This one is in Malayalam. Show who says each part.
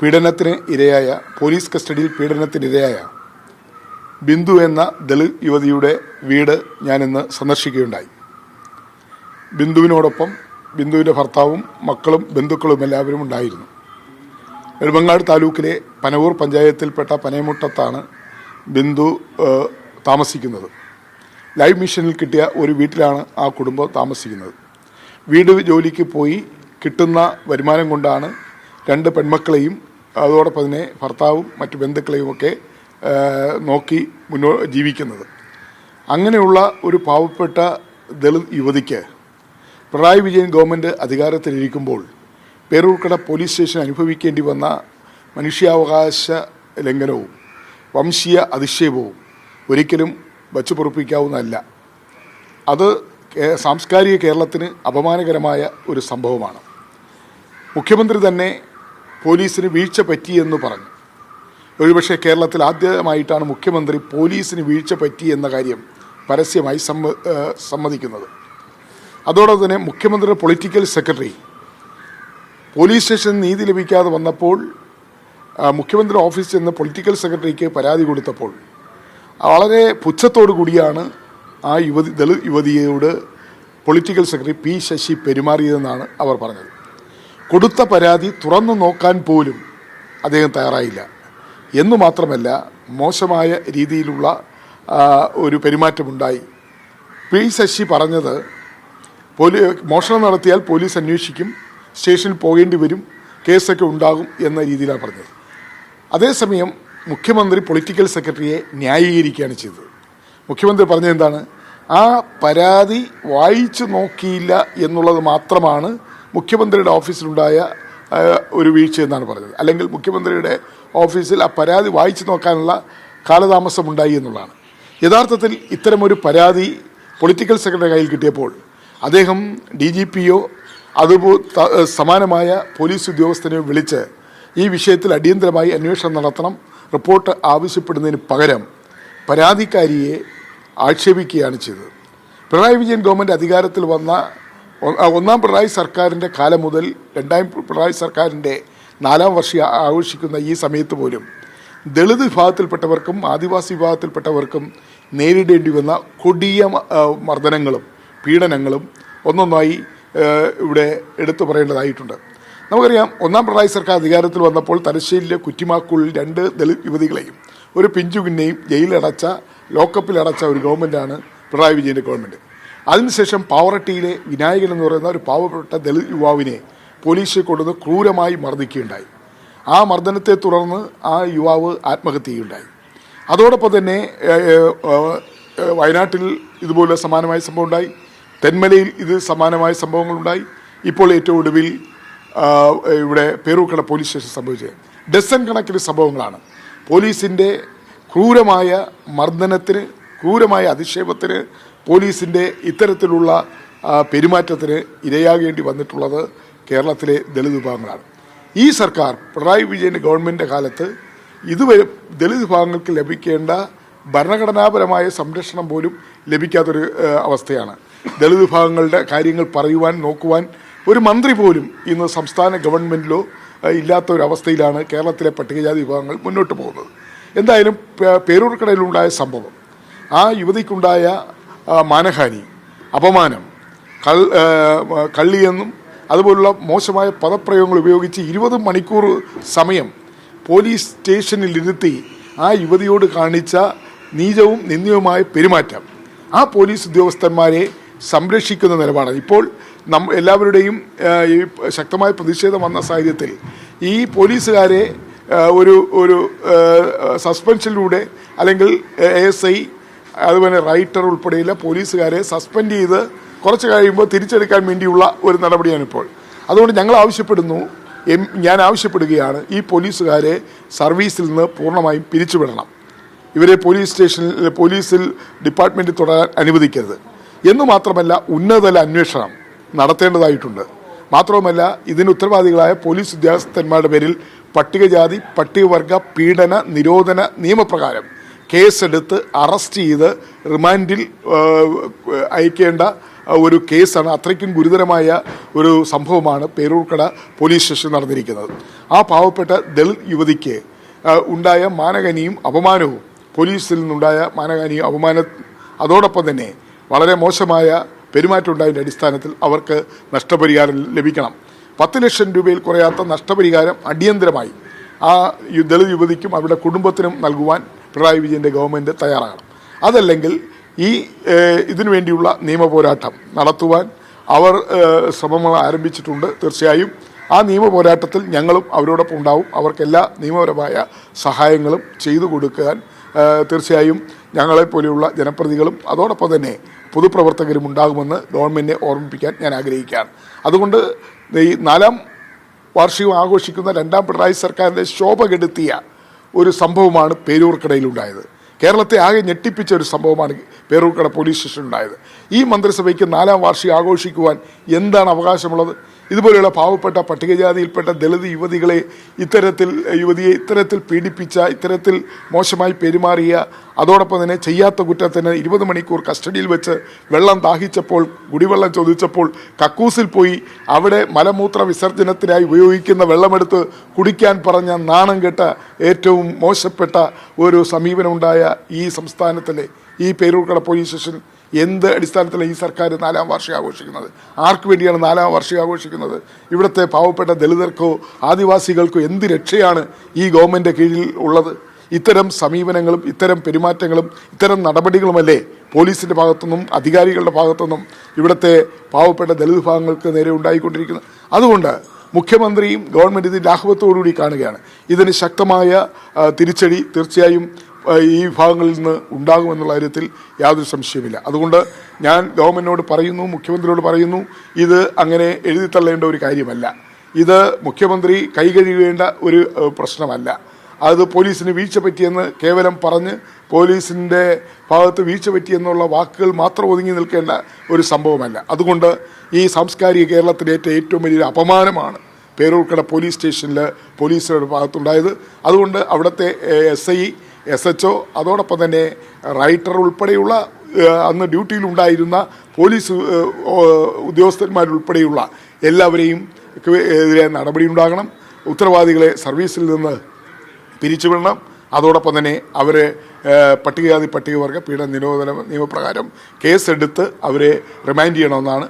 Speaker 1: പീഡനത്തിന് ഇരയായ പോലീസ് കസ്റ്റഡിയിൽ പീഡനത്തിനിരയായ ബിന്ദു എന്ന ദളിത് യുവതിയുടെ വീട് ഞാനിന്ന് സന്ദർശിക്കുകയുണ്ടായി. ബിന്ദുവിനോടൊപ്പം ബിന്ദുവിന്റെ ഭർത്താവും മക്കളും ബന്ധുക്കളും എല്ലാവരും ഉണ്ടായിരുന്നു. നെടുമങ്ങാട് താലൂക്കിലെ പനവൂർ പഞ്ചായത്തിൽപ്പെട്ട പനയമുട്ടത്താണ് ബിന്ദു താമസിക്കുന്നത്. ലൈവ് മിഷനിൽ കിട്ടിയ ഒരു വീട്ടിലാണ് ആ കുടുംബം താമസിക്കുന്നത്. വീട് ജോലിക്ക് പോയി കിട്ടുന്ന വരുമാനം കൊണ്ടാണ് രണ്ട് പെൺമക്കളെയും അതോടൊപ്പം തന്നെ ഭർത്താവും മറ്റു ബന്ധുക്കളെയും ഒക്കെ നോക്കി മുന്നോ ജീവിക്കുന്നത്. അങ്ങനെയുള്ള ഒരു പാവപ്പെട്ട ദളിത് യുവതിക്ക് പിണറായി വിജയൻ ഗവൺമെന്റ് അധികാരത്തിലിരിക്കുമ്പോൾ പേരൂർക്കട പോലീസ് സ്റ്റേഷൻ അനുഭവിക്കേണ്ടി വന്ന മനുഷ്യാവകാശ ലംഘനവും വംശീയ അധിക്ഷേപവും ഒരിക്കലും വച്ചു പൊറുപ്പിക്കാവുന്നതല്ല അത് സാംസ്കാരിക കേരളത്തിന് അപമാനകരമായ ഒരു സംഭവമാണ്. മുഖ്യമന്ത്രി തന്നെ പോലീസിന് വീഴ്ച പറ്റിയെന്ന് പറഞ്ഞു. ഒരുപക്ഷെ കേരളത്തിൽ ആദ്യമായിട്ടാണ് മുഖ്യമന്ത്രി പോലീസിന് വീഴ്ച പറ്റി എന്ന കാര്യം പരസ്യമായി സമ്മതിക്കുന്നത്. അതോടൊപ്പം തന്നെ മുഖ്യമന്ത്രിയുടെ പൊളിറ്റിക്കൽ സെക്രട്ടറി പോലീസ് സ്റ്റേഷനിൽ നീതി ലഭിക്കാതെ വന്നപ്പോൾ മുഖ്യമന്ത്രി ഓഫീസിൽ ചെന്ന് പൊളിറ്റിക്കൽ സെക്രട്ടറിക്ക് പരാതി കൊടുത്തപ്പോൾ വളരെ പുച്ഛത്തോടു കൂടിയാണ് ആ യുവതി ദളിത് യുവതിയോട് പൊളിറ്റിക്കൽ സെക്രട്ടറി പി ശശി പെരുമാറിയതെന്നാണ് അവർ പറഞ്ഞത്. കൊടുത്ത പരാതി തുറന്നു നോക്കാൻ പോലും അദ്ദേഹം തയ്യാറായില്ല. എന്നു മാത്രമല്ല മോശമായ രീതിയിലുള്ള ഒരു പെരുമാറ്റമുണ്ടായി. പി ശശി പറഞ്ഞത് പോലീ മോഷണം നടത്തിയാൽ പോലീസ് അന്വേഷിക്കും സ്റ്റേഷനിൽ പോകേണ്ടി വരും കേസൊക്കെ ഉണ്ടാകും എന്ന രീതിയിലാണ് പറഞ്ഞത്. അതേസമയം മുഖ്യമന്ത്രി പൊളിറ്റിക്കൽ സെക്രട്ടറിയെ ന്യായീകരിക്കുകയാണ് ചെയ്തത്. മുഖ്യമന്ത്രി പറഞ്ഞത് എന്താണ്? ആ പരാതി വായിച്ചു നോക്കിയില്ല എന്നുള്ളത് മാത്രമാണ് മുഖ്യമന്ത്രിയുടെ ഓഫീസിലുണ്ടായ ഒരു വീഴ്ച എന്നാണ് പറഞ്ഞത്. അല്ലെങ്കിൽ മുഖ്യമന്ത്രിയുടെ ഓഫീസിൽ ആ പരാതി വായിച്ചു നോക്കാനുള്ള കാലതാമസമുണ്ടായി എന്നുള്ളതാണ്. യഥാർത്ഥത്തിൽ ഇത്തരമൊരു പരാതി പൊളിറ്റിക്കൽ സെക്രട്ടറി കയ്യിൽ കിട്ടിയപ്പോൾ അദ്ദേഹം ഡി ജി പിയോ അതുപോ സമാനമായ പോലീസ് ഉദ്യോഗസ്ഥനെ വിളിച്ച് ഈ വിഷയത്തിൽ അടിയന്തരമായി അന്വേഷണം നടത്തണം റിപ്പോർട്ട് ആവശ്യപ്പെടുന്നതിന് പകരം പരാതിക്കാരിയെ ആക്ഷേപിക്കുകയാണ് ചെയ്തത്. പിണറായി വിജയൻ ഗവൺമെന്റ് അധികാരത്തിൽ വന്ന ഒന്നാം പിണറായി സർക്കാരിന്റെ കാലം മുതൽ രണ്ടാം പിണറായി സർക്കാരിന്റെ നാലാം വർഷം ആഘോഷിക്കുന്ന ഈ സമയത്ത് പോലും ദളിത് വിഭാഗത്തിൽപ്പെട്ടവർക്കും ആദിവാസി വിഭാഗത്തിൽപ്പെട്ടവർക്കും നേരിടേണ്ടി വന്ന കൊടിയ മർദ്ദനങ്ങളും പീഡനങ്ങളും ഒന്നൊന്നായി ഇവിടെ എടുത്തു പറയേണ്ടതായിട്ടുണ്ട്. നമുക്കറിയാം ഒന്നാം പിണറായി സർക്കാർ അധികാരത്തിൽ വന്നപ്പോൾ തലശ്ശേരിയിലെ കുറ്റിമാക്കുള്ളിൽ രണ്ട് ദളിത് യുവതികളെയും ഒരു പിഞ്ചുകുന്നെയും ജയിലിലടച്ച ലോക്കപ്പിലടച്ച ഒരു ഗവൺമെന്റാണ് പിണറായി വിജയന്റെ ഗവൺമെന്റ് അതിനുശേഷം പാവറട്ടിയിലെ വിനായകൻ എന്ന് പറയുന്ന ഒരു പാവപ്പെട്ട ദളിത് യുവാവിനെ പോലീസ് കൊണ്ടുവന്ന് ക്രൂരമായി മർദ്ദിക്കുകയുണ്ടായി. ആ മർദ്ദനത്തെ തുടർന്ന് ആ യുവാവ് ആത്മഹത്യ ചെയ്യുകയുണ്ടായി. അതോടൊപ്പം തന്നെ വയനാട്ടിൽ ഇതുപോലെ സമാനമായ സംഭവം ഉണ്ടായി. തെന്മലയിൽ ഇത് സമാനമായ സംഭവങ്ങളുണ്ടായി. ഇപ്പോൾ ഏറ്റവും ഒടുവിൽ ഇവിടെ പേരൂക്കട പോലീസ് സ്റ്റേഷൻ സംഭവിച്ചത്. ഡസൻ കണക്കിന് സംഭവങ്ങളാണ്. പോലീസിന്റെ ക്രൂരമായ മർദ്ദനത്തിന് ക്രൂരമായ അധിക്ഷേപത്തിന് പോലീസിന്റെ ഇത്തരത്തിലുള്ള പെരുമാറ്റത്തിന് ഇരയാകേണ്ടി വന്നിട്ടുള്ളത് കേരളത്തിലെ ദളിത് വിഭാഗങ്ങളാണ്. ഈ സർക്കാർ പിണറായി വിജയന്റെ ഗവൺമെന്റിന്റെ കാലത്ത് ഇതുവരെ ദളിത് വിഭാഗങ്ങൾക്ക് ലഭിക്കേണ്ട ഭരണഘടനാപരമായ സംരക്ഷണം പോലും ലഭിക്കാത്തൊരു അവസ്ഥയാണ്. ദളിത് വിഭാഗങ്ങളുടെ കാര്യങ്ങൾ പറയുവാൻ നോക്കുവാൻ ഒരു മന്ത്രി പോലും ഇന്ന് സംസ്ഥാന ഗവൺമെന്റിലോ ഇല്ലാത്ത ഒരു അവസ്ഥയിലാണ് കേരളത്തിലെ പട്ടികജാതി വിഭാഗങ്ങൾ മുന്നോട്ട് പോകുന്നത്. എന്തായാലും പേരൂർക്കടയിലുണ്ടായ സംഭവം ആ യുവതിക്കുണ്ടായ മാനഹാനി അപമാനം കൾ കള്ളിയെന്നും അതുപോലുള്ള മോശമായ പദപ്രയോഗങ്ങൾ ഉപയോഗിച്ച് ഇരുപത് മണിക്കൂർ സമയം പോലീസ് സ്റ്റേഷനിലിരുത്തി ആ യുവതിയോട് കാണിച്ച നീചവും നിന്ദ്യവുമായ പെരുമാറ്റം. ആ പോലീസ് ഉദ്യോഗസ്ഥന്മാരെ സംരക്ഷിക്കുന്ന നിലപാടാണ് ഇപ്പോൾ നം എല്ലാവരുടെയും ഈ ശക്തമായ പ്രതിഷേധം വന്ന സാഹചര്യത്തിൽ ഈ പോലീസുകാരെ ഒരു ഒരു സസ്പെൻഷനിലൂടെ അല്ലെങ്കിൽ എ എസ് ഐ അതുപോലെ റൈറ്റർ ഉൾപ്പെടെയുള്ള പോലീസുകാരെ സസ്പെൻഡ് ചെയ്ത് കുറച്ച് കഴിയുമ്പോൾ തിരിച്ചെടുക്കാൻ വേണ്ടിയുള്ള ഒരു നടപടിയാണിപ്പോൾ അതുകൊണ്ട് ഞങ്ങൾ ആവശ്യപ്പെടുന്നു എം ഞാൻ ആവശ്യപ്പെടുകയാണ് ഈ പോലീസുകാരെ സർവീസിൽ നിന്ന് പൂർണമായും പിരിച്ചുവിടണം. ഇവരെ പോലീസ് സ്റ്റേഷനിൽ പോലീസിൽ ഡിപ്പാർട്ട്മെന്റിൽ തുടരാൻ അനുവദിക്കരുത്. എന്ന് മാത്രമല്ല ഉന്നതതല അന്വേഷണം നടത്തേണ്ടതായിട്ടുണ്ട്. മാത്രവുമല്ല ഇതിന് ഉത്തരവാദികളായ പോലീസ് ഉദ്യോഗസ്ഥന്മാരുടെ പേരിൽ പട്ടികജാതി പട്ടികവർഗ പീഡന നിരോധന നിയമപ്രകാരം കേസെടുത്ത് അറസ്റ്റ് ചെയ്ത് റിമാൻഡിൽ അയക്കേണ്ട ഒരു കേസാണ് അത്രയ്ക്കും ഗുരുതരമായ ഒരു സംഭവമാണ് പേരൂർക്കട പോലീസ് സ്റ്റേഷൻ നടന്നിരിക്കുന്നത്. ആ പാവപ്പെട്ട ദളിത് യുവതിക്ക് ഉണ്ടായ മാനഹാനിയും അപമാനവും പോലീസിൽ നിന്നുണ്ടായ മാനഹാനിയും അപമാന അതോടൊപ്പം തന്നെ വളരെ മോശമായ പെരുമാറ്റം ഉണ്ടായതിന്റെ അടിസ്ഥാനത്തിൽ അവർക്ക് നഷ്ടപരിഹാരം ലഭിക്കണം. പത്ത് ലക്ഷം രൂപയിൽ കുറയാത്ത നഷ്ടപരിഹാരം അടിയന്തരമായി ആ ദളിത് യുവതിക്കും അവരുടെ കുടുംബത്തിനും നൽകുവാൻ പിണറായി വിജയന്റെ ഗവൺമെന്റ് തയ്യാറാകണം. അതല്ലെങ്കിൽ ഈ ഇതിനു വേണ്ടിയുള്ള നിയമ പോരാട്ടം നടത്തുവാൻ അവർ ശ്രമങ്ങൾ ആരംഭിച്ചിട്ടുണ്ട് തീർച്ചയായും. ആ നിയമ പോരാട്ടത്തിൽ ഞങ്ങളും അവരോടൊപ്പം ഉണ്ടാവും. അവർക്ക് എല്ലാ നിയമപരമായ സഹായങ്ങളും ചെയ്തു കൊടുക്കാൻ തീർച്ചയായും ഞങ്ങളെപ്പോലെയുള്ള ജനപ്രതികളും അതോടൊപ്പം തന്നെ പൊതുപ്രവർത്തകരും ഉണ്ടാകുമെന്ന് ഗവൺമെന്റിനെ ഓർമ്മിപ്പിക്കാൻ ഞാൻ ആഗ്രഹിക്കുകയാണ്. അതുകൊണ്ട് ഈ നാലാം വാർഷികം ആഘോഷിക്കുന്ന രണ്ടാം പിണറായി സർക്കാരിന്റെ ശോഭ കെടുത്തിയ ഒരു സംഭവമാണ് പേരൂർക്കടയിലുണ്ടായത്. കേരളത്തെ ആകെ ഞെട്ടിപ്പിച്ച ഒരു സംഭവമാണ് പേരൂർക്കട പോലീസ് സ്റ്റേഷൻ ഉണ്ടായത് ഈ മന്ത്രിസഭയ്ക്ക് നാലാം വാർഷികം ആഘോഷിക്കുവാൻ എന്താണ് അവകാശമുള്ളത്? ഇതുപോലെയുള്ള പാവപ്പെട്ട പട്ടികജാതിയിൽപ്പെട്ട ദളിത് യുവതികളെ ഇത്തരത്തിൽ യുവതിയെ ഇത്തരത്തിൽ പീഡിപ്പിച്ച ഇത്തരത്തിൽ മോശമായി പെരുമാറിയ അതോടൊപ്പം തന്നെ ചെയ്യാത്ത കുറ്റത്തിന് ഇരുപത് മണിക്കൂർ കസ്റ്റഡിയിൽ വെച്ച് വെള്ളം ദാഹിച്ചപ്പോൾ കുടിവെള്ളം ചോദിച്ചപ്പോൾ കക്കൂസിൽ പോയി അവിടെ മലമൂത്ര വിസർജനത്തിനായി ഉപയോഗിക്കുന്ന വെള്ളമെടുത്ത് കുടിക്കാൻ പറഞ്ഞ നാണം കെട്ട ഏറ്റവും മോശപ്പെട്ട ഒരു സമീപനമുണ്ടായ ഈ സംസ്ഥാനത്തിലെ ഈ പേരൂർക്കട പോലീസ് സ്റ്റേഷൻ എന്ത് അടിസ്ഥാനത്തിലാണ് ഈ സർക്കാർ നാലാം വാർഷികം ആഘോഷിക്കുന്നത്? ആർക്ക് വേണ്ടിയാണ് നാലാം വാർഷികം ആഘോഷിക്കുന്നത്? ഇവിടുത്തെ പാവപ്പെട്ട ദളിതർക്കോ ആദിവാസികൾക്കോ എന്ത് രക്ഷയാണ് ഈ ഗവൺമെന്റ് കീഴിൽ ഉള്ളത്? ഇത്തരം സമീപനങ്ങളും ഇത്തരം പെരുമാറ്റങ്ങളും ഇത്തരം നടപടികളുമല്ലേ പോലീസിന്റെ ഭാഗത്തുനിന്നും അധികാരികളുടെ ഭാഗത്തുനിന്നും ഇവിടുത്തെ പാവപ്പെട്ട ദളിത് വിഭാഗങ്ങൾക്ക് നേരെ ഉണ്ടായിക്കൊണ്ടിരിക്കുന്നത്? അതുകൊണ്ട് മുഖ്യമന്ത്രിയും ഗവൺമെന്റ് ഇതിന്റെ ആഹ്വത്തോടുകൂടി കാണുകയാണ്. ഇതിന് ശക്തമായ തിരിച്ചടി തീർച്ചയായും ഈ വിഭാഗങ്ങളിൽ നിന്ന് ഉണ്ടാകുമെന്നുള്ള കാര്യത്തിൽ യാതൊരു സംശയമില്ല അതുകൊണ്ട് ഞാൻ ഗവൺമെന്റിനോട് പറയുന്നു മുഖ്യമന്ത്രിയോട് പറയുന്നു ഇത് അങ്ങനെ എഴുതിത്തള്ളേണ്ട ഒരു കാര്യമല്ല. ഇത് മുഖ്യമന്ത്രി കൈകഴുകേണ്ട ഒരു പ്രശ്നമല്ല. അത് പോലീസിന് വീഴ്ച പറ്റിയെന്ന് കേവലം പറഞ്ഞ് പോലീസിന്റെ ഭാഗത്ത് വീഴ്ച പറ്റിയെന്നുള്ള വാക്കുകൾ മാത്രം ഒതുങ്ങി നിൽക്കേണ്ട ഒരു സംഭവമല്ല. അതുകൊണ്ട് ഈ സാംസ്കാരിക കേരളത്തിലേറ്റ ഏറ്റവും വലിയൊരു അപമാനമാണ് പേരൂർക്കട പോലീസ് സ്റ്റേഷനിൽ പോലീസുകളുടെ ഭാഗത്തുണ്ടായത്. അതുകൊണ്ട് അവിടുത്തെ S I S H O അതോടൊപ്പം തന്നെ റൈറ്റർ ഉൾപ്പെടെയുള്ള അന്ന് ഡ്യൂട്ടിയിലുണ്ടായിരുന്ന പോലീസ് ഉദ്യോഗസ്ഥന്മാരുൾപ്പെടെയുള്ള എല്ലാവരെയും എതിരെ നടപടി ഉണ്ടാകണം ഉത്തരവാദികളെ സർവീസിൽ നിന്ന് പിരിച്ചുവിടണം. അതോടൊപ്പം തന്നെ അവരെ പട്ടികജാതി പട്ടികവർഗ പീഡന നിരോധന നിയമപ്രകാരം കേസെടുത്ത് അവരെ റിമൈൻഡ് ചെയ്യണമെന്നാണ്